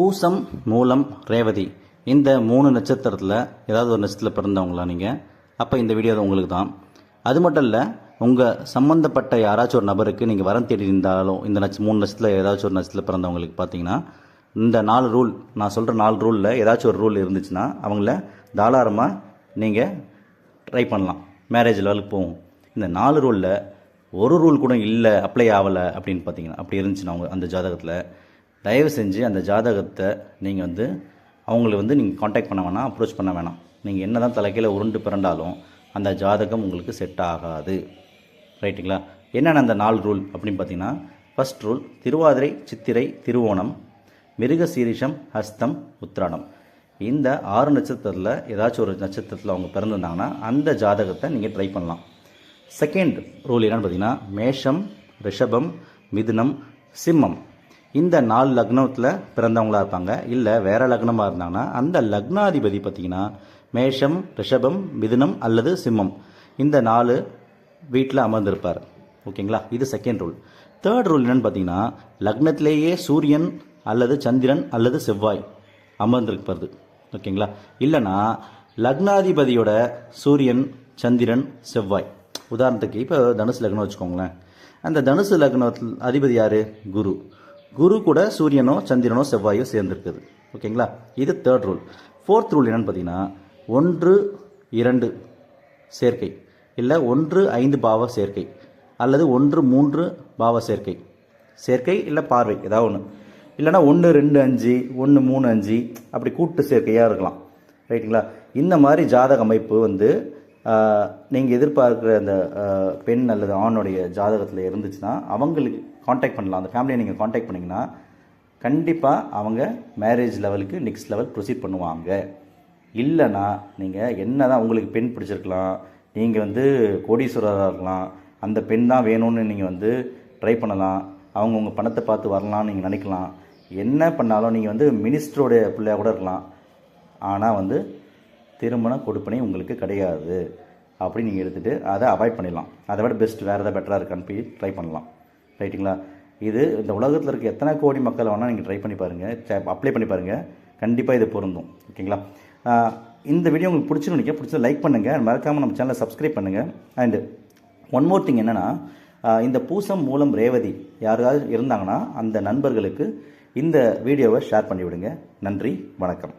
பூசம் மூலம் ரேவதி. இந்த மூணு நட்சத்திரத்தில் ஏதாவது ஒரு நட்சத்திரத்தில் பிறந்தவங்களா நீங்கள் அப்போ இந்த வீடியோ உங்களுக்கு தான் அது மட்டும் இல்லை உங்கள் சம்மந்தப்பட்ட யாராச்சும் ஒரு நபருக்கு நீங்கள் வரம் தேடி இருந்தாலும் இந்த நட்ச மூணு நட்சத்திரத்தில் ஏதாச்சும் ஒரு நட்சத்திரத்தில் பிறந்தவங்களுக்கு பார்த்தீங்கன்னா இந்த நாலு ரூல் நான் சொல்கிற நாலு ரூலில் ஏதாச்சும் ஒரு ரூல் இருந்துச்சுன்னா அவங்கள தாராளமாக நீங்கள் ட்ரை பண்ணலாம். மேரேஜ் லெவலுக்கு போகும் இந்த நாலு ரூலில் ஒரு ரூல் கூட இல்லை அப்ளை ஆகலை அப்படின்னு பார்த்தீங்கன்னா அப்படி இருந்துச்சுன்னா அவங்க அந்த ஜாதகத்தில் தயவு செஞ்சு அந்த ஜாதகத்தை நீங்கள் வந்து அவங்கள வந்து நீங்கள் காண்டாக்ட் பண்ண வேணாம் அப்ரோச் பண்ண வேணாம். நீங்கள் என்ன தான் தலைக்கையில் உருண்டு பிறண்டாலும் அந்த ஜாதகம் உங்களுக்கு செட் ஆகாது. ரைட்டுங்களா என்னென்ன அந்த நாலு ரூல் அப்படின்னு பார்த்தீங்கன்னா ஃபஸ்ட் ரூல் திருவாதிரை சித்திரை திருவோணம் மிருக சீரிஷம் ஹஸ்தம் உத்ராடம் இந்த ஆறு நட்சத்திரத்தில் ஏதாச்சும் ஒரு நட்சத்திரத்தில் அவங்க பிறந்திருந்தாங்கன்னா அந்த ஜாதகத்தை நீங்கள் ட்ரை பண்ணலாம். செகண்ட் ரூல் என்னன்னு பார்த்தீங்கன்னா மேஷம் ரிஷபம் மிதுனம் சிம்மம். இந்த நாலு லக்னத்தில் பிறந்தவங்களா இருப்பாங்க. இல்லை வேற லக்னமாக இருந்தாங்கன்னா அந்த லக்னாதிபதி பார்த்தீங்கன்னா மேஷம் ரிஷபம் மிதுனம் அல்லது சிம்மம். இந்த நாலு வீட்டில் அமர்ந்திருப்பார். ஓகேங்களா? இது செகண்ட் ரூல் தேர்ட் ரூல் என்னன்னு பார்த்தீங்கன்னா லக்னத்திலேயே சூரியன் அல்லது சந்திரன் அல்லது செவ்வாய் அமர்ந்திருப்பது ஓகேங்களா? இல்லைன்னா லக்னாதிபதியோட சூரியன் சந்திரன் செவ்வாய். உதாரணத்துக்கு இப்போ தனுசு லக்னம் வச்சுக்கோங்களேன். அந்த தனுசு லக்னத்தில் அதிபதி யார்? குரு. குரு கூட சூரியனோ சந்திரனோ செவ்வாயோ சேர்ந்துருக்குது. ஓகேங்களா? இது தேர்ட் ரூல் ஃபோர்த் ரூல் என்னன்னு பார்த்தீங்கன்னா ஒன்று இரண்டு சேர்க்கை. இல்லை ஒன்று ஐந்து பாவ சேர்க்கை. அல்லது ஒன்று மூன்று பாவ சேர்க்கை. சேர்க்கை இல்லை பார்வை ஏதாவது ஒன்று இல்லைன்னா ஒன்று ரெண்டு அஞ்சு ஒன்று மூணு அஞ்சு அப்படி கூட்டு சேர்க்கையாக இருக்கலாம். ரைட்டுங்களா இந்த மாதிரி ஜாதக அமைப்பு வந்து நீங்கள் எதிர்பார்க்குற அந்த பெண் அல்லது ஆணுடைய ஜாதகத்தில் இருந்துச்சுன்னா அவங்களுக்கு காண்டாக்ட் பண்ணலாம். அந்த ஃபேமிலியை நீங்கள் காண்டாக்ட் பண்ணிங்கன்னா கண்டிப்பாக அவங்க மேரேஜ் லெவலுக்கு நெக்ஸ்ட் லெவல் ப்ரொசீட் பண்ணுவாங்க. இல்லைன்னா நீங்கள் என்ன தான் உங்களுக்கு பெண் பிடிச்சிருக்கலாம் நீங்கள் வந்து கோடீஸ்வரராக இருக்கலாம் அந்த பெண் தான் வேணும்னு நீங்கள் வந்து ட்ரை பண்ணலாம் அவங்க உங்கள் பணத்தை பார்த்து வரலாம்னு நீங்கள் நினைக்கலாம். என்ன பண்ணாலும் நீங்கள் வந்து மினிஸ்டருடைய பிள்ளையாக கூட இருக்கலாம். ஆனால் வந்து திருமண கொடுப்பனே உங்களுக்கு கிடையாது. அப்படி நீங்கள் எடுத்துகிட்டு அதை அவாய்ட் பண்ணிடலாம். அதை விட பெஸ்ட் வேறு எதாவது பெட்டராக இருக்கான்னு போய் ட்ரை பண்ணலாம். ரைட்டுங்களா? இது இந்த உலகத்தில் இருக்க எத்தனை கோடி மக்கள் வேணால் நீங்கள் ட்ரை பண்ணி பாருங்கள் அப்ளை பண்ணி பாருங்கள் கண்டிப்பாக இது பொருந்தும். ஓகேங்களா? இந்த வீடியோ உங்களுக்கு பிடிச்சிருந்து நினைக்க பிடிச்சது லைக் பண்ணுங்கள் மறக்காமல் நம்ம சேனலை சப்ஸ்கிரைப் பண்ணுங்கள் அண்டு ஒன் மோர் திங் என்னென்னா இந்த பூசம் மூலம் ரேவதி யாராவது இருந்தாங்கன்னா அந்த நண்பர்களுக்கு இந்த வீடியோவை ஷேர் பண்ணிவிடுங்க. நன்றி வணக்கம்.